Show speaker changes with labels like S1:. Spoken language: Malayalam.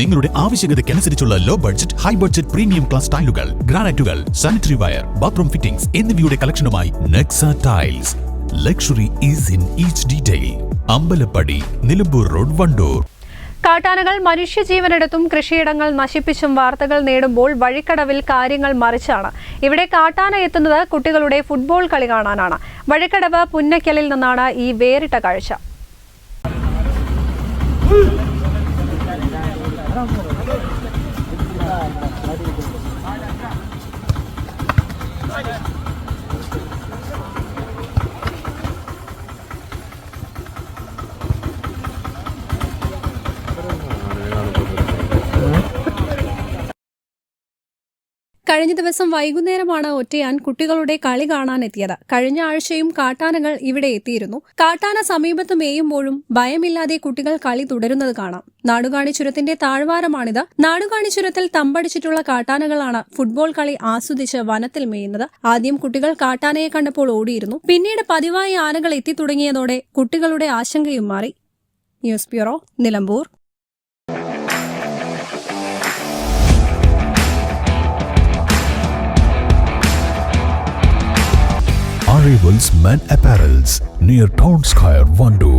S1: നിങ്ങളുടെ ആവശ്യകതയ്ക്കനുസരിച്ചുള്ള low budget high budget premium class ടൈലുകൾ ഗ്രാനൈറ്റുകൾ സാനിറ്ററി വയർ ബാത്റൂം ഫിറ്റിംഗ്സ് എന്നിവയുടെ കളക്ഷനുമായി Nexa tiles luxury is in each detail Ambalappady Nilambur road Wandoor.
S2: കാട്ടാനകൾ മനുഷ്യജീവനെടുത്തും കൃഷിയിടങ്ങൾ നശിപ്പിച്ചും വാർത്തകൾ നേടുമ്പോൾ വഴിക്കടവിൽ കാര്യങ്ങൾ മറിച്ചാണ്. ഇവിടെ കാട്ടാന എത്തുന്നത് കുട്ടികളുടെ ഫുട്ബോൾ കളി കാണാനാണ്. വഴിക്കടവ് പുന്നക്കലിൽ നിന്നാണ് ഈ വേറിട്ട കാഴ്ച. 你。കഴിഞ്ഞ ദിവസം വൈകുന്നേരമാണ് ഒറ്റയാൻ കുട്ടികളുടെ കളി കാണാനെത്തിയത്. കഴിഞ്ഞ ആഴ്ചയും കാട്ടാനകൾ ഇവിടെ എത്തിയിരുന്നു. കാട്ടാന സമീപത്ത് മേയുമ്പോഴും ഭയമില്ലാതെ കുട്ടികൾ കളി തുടരുന്നത് കാണാം. നാടുകാണി ചുരത്തിന്റെ താഴ്വാരമാണിത്. നാടുകാണി ചുരത്തിൽ തമ്പടിച്ചിട്ടുള്ള കാട്ടാനകളാണ് ഫുട്ബോൾ കളി ആസ്വദിച്ച് വനത്തിൽ മേയുന്നത്. ആദ്യം കുട്ടികൾ കാട്ടാനയെ കണ്ടപ്പോൾ ഓടിയിരുന്നു. പിന്നീട് പതിവായി ആനകൾ എത്തിത്തുടങ്ങിയതോടെ കുട്ടികളുടെ ആശങ്കയും മാറി. News bureau Nilambur.
S1: Arrivals Men Apparels near Town Square, Vandoor.